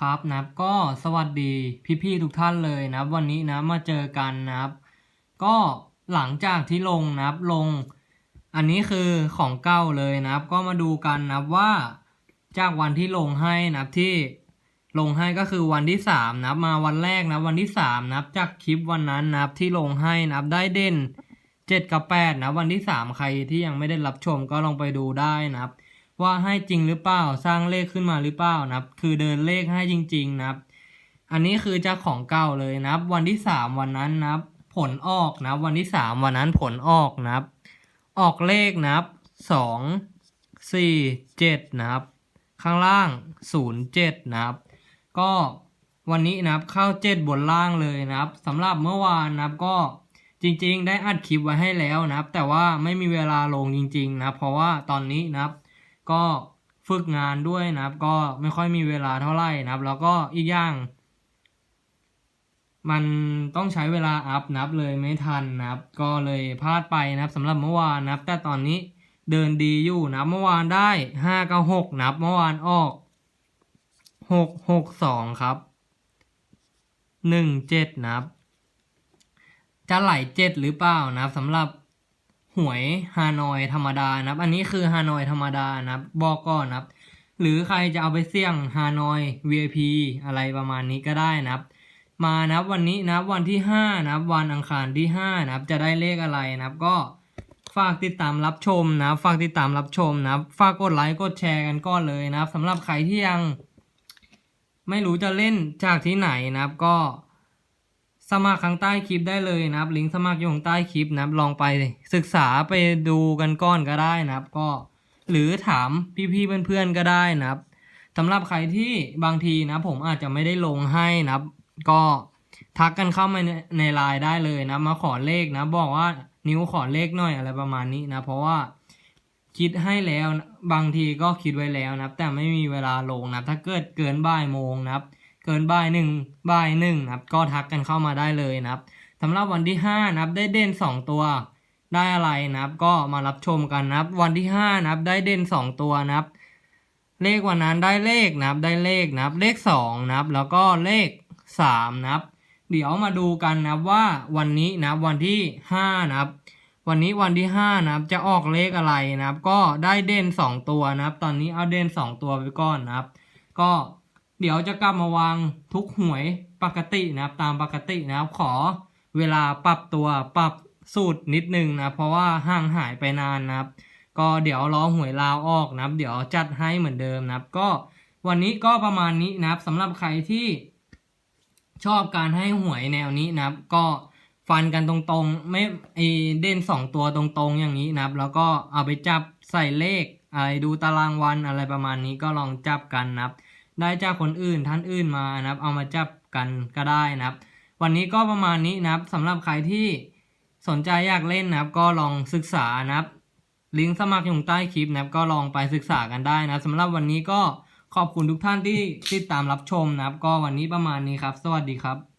ครับนับก็สวัสดีพี่ๆทุกท่านเลยนะวันนี้นะมาเจอกันนะครับ ก็หลังจากที่ลงนะครับลง อันนี้คือของเก่าเลยนะครับ ก็มาดูกันนะครับว่าจากวันที่ลงให้นะครับที่ลงให้ก็คือวันที่สามนะครับมาวันแรกนะวันที่สามนะครับจากคลิปวันนั้นนะครับที่ลงให้นะครับได้เด่นเจ็ดกับแปดนะวันที่สามใครที่ยังไม่ได้รับชมก็ลองไปดูได้นะครับ ว่าให้จริงหรือเปล่าสร้างเลขขึ้นมาหรือเปล่านะครับ คือเดินเลขให้จริง ๆ นะครับ อันนี้คือจาของเก่าเลยนะครับ วันที่สามวันนั้นนะครับ ผลออกนับวันที่สามวันนั้นผลออกนะครับ ออกเลขนะครับสองสี่เจ็ดนะครับ ข้างล่างศูนย์เจ็ดนะครับ ก็วันนี้นะครับเข้าเจ็ดบนล่างเลยนะครับสำหรับเมื่อวานนะครับก็จริง ๆ ได้อัดคลิปไว้ให้แล้วนะครับ แต่ว่าไม่มีเวลาลงจริง ๆ นะครับ เพราะว่าตอนนี้นะครับ ก็ฝึกงานด้วยนะครับ ก็ไม่ค่อยมีเวลาเท่าไหร่นะครับ แล้วก็อีกอย่าง มันต้องใช้เวลาอัพนับเลยไม่ทันนะครับ ก็เลยพลาดไปนะครับสำหรับเมื่อวานนะครับ แต่ตอนนี้เดินดีอยู่นะครับเมื่อวานได้ห้ากับหกนะครับเมื่อวานออกหกหกสองครับหนึ่งเจ็ดนะครับ จะไหลเจ็ดหรือเปล่านะครับสำหรับ วยฮานอยธรรมดานะครับ อันนี้คือฮานอยธรรมดานะครับบอกก่อนนะครับ หรือใครจะเอาไปเสี่ยงฮานอย VIP อะไรประมาณนี้ก็ได้นะครับ มานะครับวันนี้นะครับวันที่ห้านะครับวันอังคารที่ห้านะครับจะได้เลขอะไรนะครับก็ฝากติดตามรับชมนะฝากติดตามรับชมนะฝากกดไลค์กดแชร์กันก่อนเลยนะครับสำหรับใครที่ยัง ไม่รู้จะเล่นจากที่ไหนนะครับก็ สมัครข้างใต้คลิปได้เลยนะครับ ลิงก์สมัครอยู่ข้างใต้คลิปนะครับลองไปศึกษาไปดูกันก่อนก็ได้นะครับ ก็หรือถามพี่ๆเพื่อนๆก็ได้นะครับสำหรับใครที่บางทีนะผมอาจจะไม่ได้ลงให้นะครับ ก็ทักกันเข้ามาในในไลน์ได้เลยนะ มาขอเลขนะ บอกว่านิ้วขอเลขหน่อยอะไรประมาณนี้นะ เพราะว่าคิดให้แล้วบางทีก็คิดไว้แล้วนะครับ แต่ไม่มีเวลาลงนะถ้าเกิดเกินบ่ายโมงนะครับ เกินบ่ายหนึ่งบ่ายหนึ่งนะครับก็ทักกันเข้ามาได้เลยนะครับสำหรับวันที่ห้านะครับได้เด่นสองตัวได้อะไรนะครับ ก็มารับชมกันนะครับ วันที่ห้านะครับได้เด่นสองตัวนะครับ เลขวันนั้นได้เลขนะครับได้เลขนะครับ เลขสองนะครับ แล้วก็เลขสามนะครับ เดี๋ยวมาดูกันนะครับว่าวันนี้นะครับวันที่ห้านะครับ วันนี้วันที่ห้านะครับจะออกเลขอะไรนะครับ ก็ได้เด่นสองตัวนะครับ ตอนนี้เอาเด่นสองตัวไปก่อนนะครับ ก็ เดี๋ยวจะกลับมาวางทุกหวยปกตินะครับ ตามปกตินะครับ ขอเวลาปรับตัวปรับสูตรนิดนึงนะเพราะว่าห่างหายไปนานนะครับ ก็เดี๋ยวรอหวยลาวออกนะครับ เดี๋ยวจัดให้เหมือนเดิมนะครับ ก็วันนี้ก็ประมาณนี้นะครับสำหรับใครที่ชอบการให้หวยแนวนี้นะครับ ก็ฟันกันตรงๆ ไม่ไอเด่นสองตัวตรงๆอย่างนี้นะครับ แล้วก็เอาไปจับใส่เลขอะไรดูตารางวันอะไรประมาณนี้ก็ลองจับกันนะครับ ได้จากคนอื่นท่านอื่นมานะครับ เอามาจับกันก็ได้นะครับ วันนี้ก็ประมาณนี้นะครับสำหรับใครที่สนใจอยากเล่นนะครับ ก็ลองศึกษานะครับ ลิงก์สมัครอยู่ใต้คลิปนะครับ ก็ลองไปศึกษากันได้นะสำหรับวันนี้ก็ขอบคุณทุกท่านที่ติดตามรับชมนะครับ ก็วันนี้ประมาณนี้ครับ สวัสดีครับ